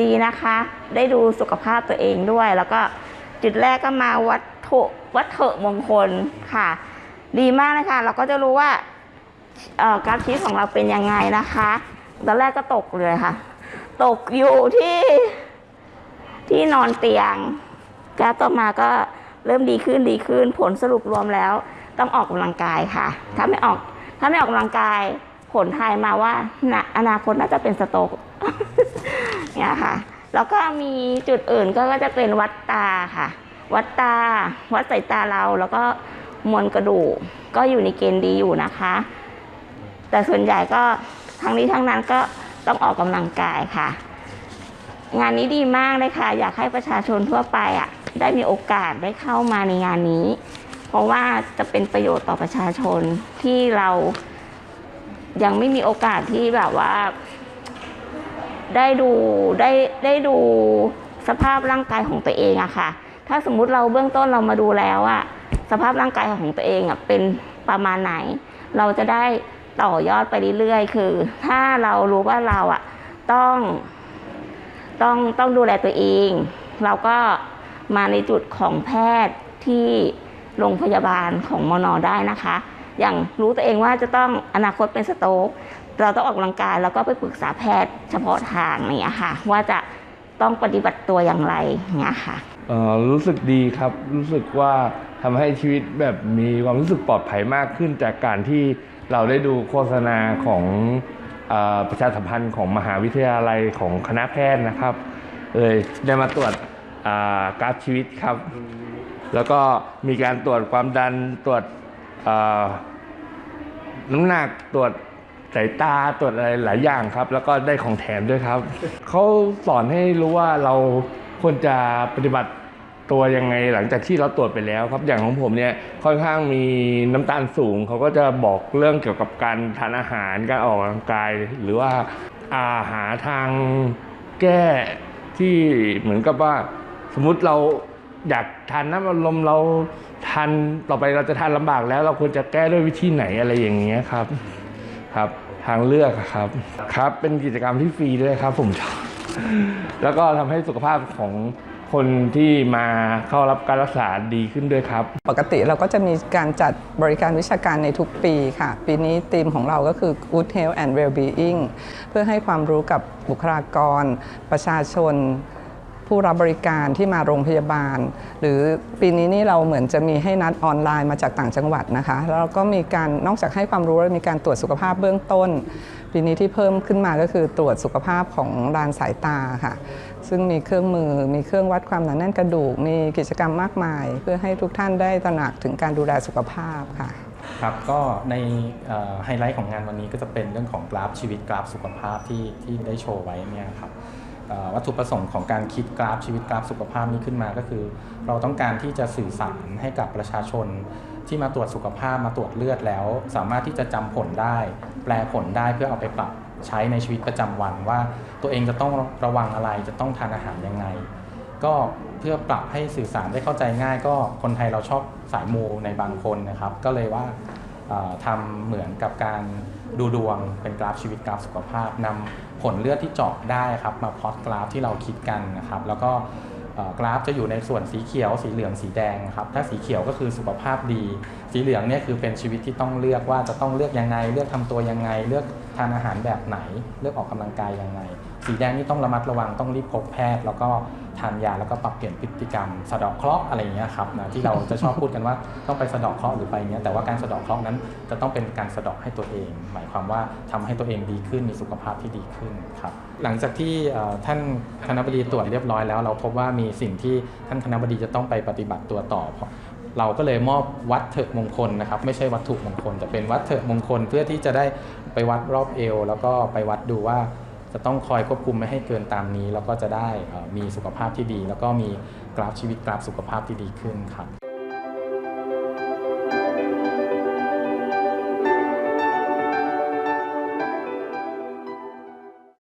ดีนะคะ ได้ดูสุขภาพตัวเองด้วย แล้วก็จุดแรกก็มาวัตถุวัตถุมงคลค่ะ ดีมากเลยค่ะ เราก็จะรู้ว่ากาฟชีวิตของเราเป็นยังไงนะคะ ตอนแรกก็ตกเลยค่ะ ตกอยู่ที่ที่นอนเตียงกราฟต่อมาก็เริ่มดีขึ้นดีขึ้น ผลสรุปรวมแล้ว ต้องออกกำลังกายค่ะ ถ้าไม่ออก ถ้าไม่ออกกำลังกาย ผลทายมาว่าอนาคตน่าจะเป็นสโตรก เนี่ยค่ะ แล้วก็มีจุดอื่นก็ก็จะเป็นวัดตาค่ะ วัดตา วัดสายตาเราแล้วก็มวลกระดูกก็อยู่ในเกณฑ์ดีอยู่นะคะ แต่ส่วนใหญ่ก็ทั้งนี้ทั้งนั้นก็ต้องออกกำลังกายค่ะ งานนี้ดีมากเลยค่ะ อยากให้ประชาชนทั่วไปอะได้มีโอกาสได้เข้ามาในงานนี้ เพราะว่าจะเป็นประโยชน์ต่อประชาชนที่เรายังไม่มีโอกาสที่แบบว่า ได้ดูได้ได้ดูสภาพร่างกายของตัวเองอะค่ะ ถ้าสมมุติเราเบื้องต้นเรามาดูแล้วอะสภาพร่างกายของตัวเองอะเป็นประมาณไหน เราจะได้ต่อยอดไปเรื่อยๆ คือ ถ้าเรารู้ว่าเราอะต้อง ต้องต้องดูแลตัวเอง เราก็มาในจุดของแพทย์ที่โรงพยาบาลของมอนอได้นะคะ อย่างรู้ตัวเองว่าจะต้องอนาคตเป็นสโตก เราต้องออกกำลังกายแล้วก็ไปปรึกษาแพทย์เฉพาะทางเนี้ยค่ะ ว่าจะต้องปฏิบัติตัวอย่างไรเงี้ยค่ะเอ่อรู้สึกดีครับรู้สึกว่าทำให้ชีวิตแบบมีความรู้สึกปลอดภัยมากขึ้น จากการที่เราได้ดูโฆษณาของเออประชาสัมพันธ์ของมหาวิทยาลัยของคณะแพทย์นะครับเลยได้มาตรวจอ่ากราฟชีวิตครับ แล้วก็มีการตรวจความดันตรวจอ่อน้ำหนักตรวจ สายตาตรวจอะไรหลายอย่างครับ แล้วก็ได้ของแถมด้วยครับ เขาสอนให้รู้ว่าเราควรจะปฏิบัติตัวยังไงหลังจากที่เราตรวจไปแล้วครับ อย่างของผมเนี่ยค่อนข้างมีน้ำตาลสูง เขาก็จะบอกเรื่องเกี่ยวกับการทานอาหารการออกกำลังกาย หรือว่าอาหาทางแก้ที่เหมือนกับว่าสมมุติเราอยากทานน้ำอัดลมเราทานต่อไปเราจะทานลำบากแล้วเราควรจะแก้ด้วยวิธีไหนอะไรอย่างเงี้ยครับ ครับทางเลือกครับครับ เป็นกิจกรรมที่ฟรีด้วยครับ ผมชอบแล้วก็ทำให้สุขภาพของคนที่มาเข้ารับการรักษาดีขึ้นด้วยครับ ปกติเราก็จะมีการจัดบริการวิชาการในทุกปีค่ะ ปีนี้ธีมของเราก็คือ Good Health and Well-being เพื่อให้ความรู้กับบุคลากร ประชาชน ผู้รับบริการที่มาโรงพยาบาล หรือปีนี้นี่เราเหมือนจะมีให้นัดออนไลน์มาจากต่างจังหวัดนะคะแล้วก็มีการนอกจากให้ความรู้แล้วมีการตรวจสุขภาพเบื้องต้น ปีนี้ที่เพิ่มขึ้นมาก็คือตรวจสุขภาพของดานสายตาค่ะ ซึ่งมีเครื่องมือมีเครื่องวัดความหนาแน่นกระดูก มีกิจกรรมมากมาย เพื่อให้ทุกท่านได้ตระหนักถึงการดูแลสุขภาพค่ะครับก็ในไฮไลท์ของงานวันนี้ก็จะเป็นเรื่องของกราฟชีวิตกราฟสุขภาพที่ที่ได้โชว์ไว้เนี่ยครับ วัตถุประสงค์ของการคิดกราฟชีวิตกราฟสุขภาพนี้ขึ้นมาก็คือ เราต้องการที่จะสื่อสารให้กับประชาชนที่มาตรวจสุขภาพมาตรวจเลือดแล้ว สามารถที่จะจำผลได้ แปลผลได้เพื่อเอาไปปรับใช้ในชีวิตประจำวันว่า ตัวเองจะต้องระวังอะไรจะต้องทานอาหารยังไง ก็เพื่อปรับให้สื่อสารได้เข้าใจง่าย ก็คนไทยเราชอบสายมูในบางคนนะครับ ก็เลยว่า ทำเหมือนกับการดูดวงเป็นกราฟชีวิตกราฟสุขภาพนำผลเลือดที่เจาะได้ครับมาพลอตกราฟที่เราคิดกันนะครับ แล้วก็กราฟจะอยู่ในส่วนสีเขียว สีเหลืองสีแดงครับถ้าสีเขียวก็คือสุขภาพดี สีเหลืองเนี่ยคือเป็นชีวิตที่ต้องเลือกว่าจะต้องเลือกยังไง เลือกทำตัวยังไง เลือกทานอาหารแบบไหน เลือกออกกำลังกายยังไง สีแดงนี่ต้องระมัดระวังต้องรีบพบแพทย์ แล้วก็านยาแล้วก็ปรับเปลี่ยนพฤติกรรม สะเดาะเคราะห์อะไรอย่างเงี้ยครับนะที่เราจะชอบพูดกันว่าต้องไปสะเดาะเคราะห์หรือไปอย่างเงี้ยแต่ว่าการสะเดาะเคราะห์นั้นจะต้องเป็นการสะเดาะให้ตัวเอง หมายความว่าทำให้ตัวเองดีขึ้นมีสุขภาพที่ดีขึ้นครับหลังจากที่เอ่อท่านคณะบดีตรวจเรียบร้อยแล้ว เราพบว่ามีสิ่งที่ท่านคณะบดีจะต้องไปปฏิบัติตัวต่อเราก็เลยมอบวัดเถกมงคลนะครับ ไม่ใช่วัตถุมงคลแต่เป็นวัดเถกมงคลเพื่อที่จะได้ไปวัดรอบเอว แล้วก็ไปวัดดูว่า จะต้องคอยควบคุมไม่ให้เกินตามนี้ แล้วก็จะได้มีสุขภาพที่ดี แล้วก็มีกราฟชีวิตกราฟสุขภาพที่ดีขึ้นครับ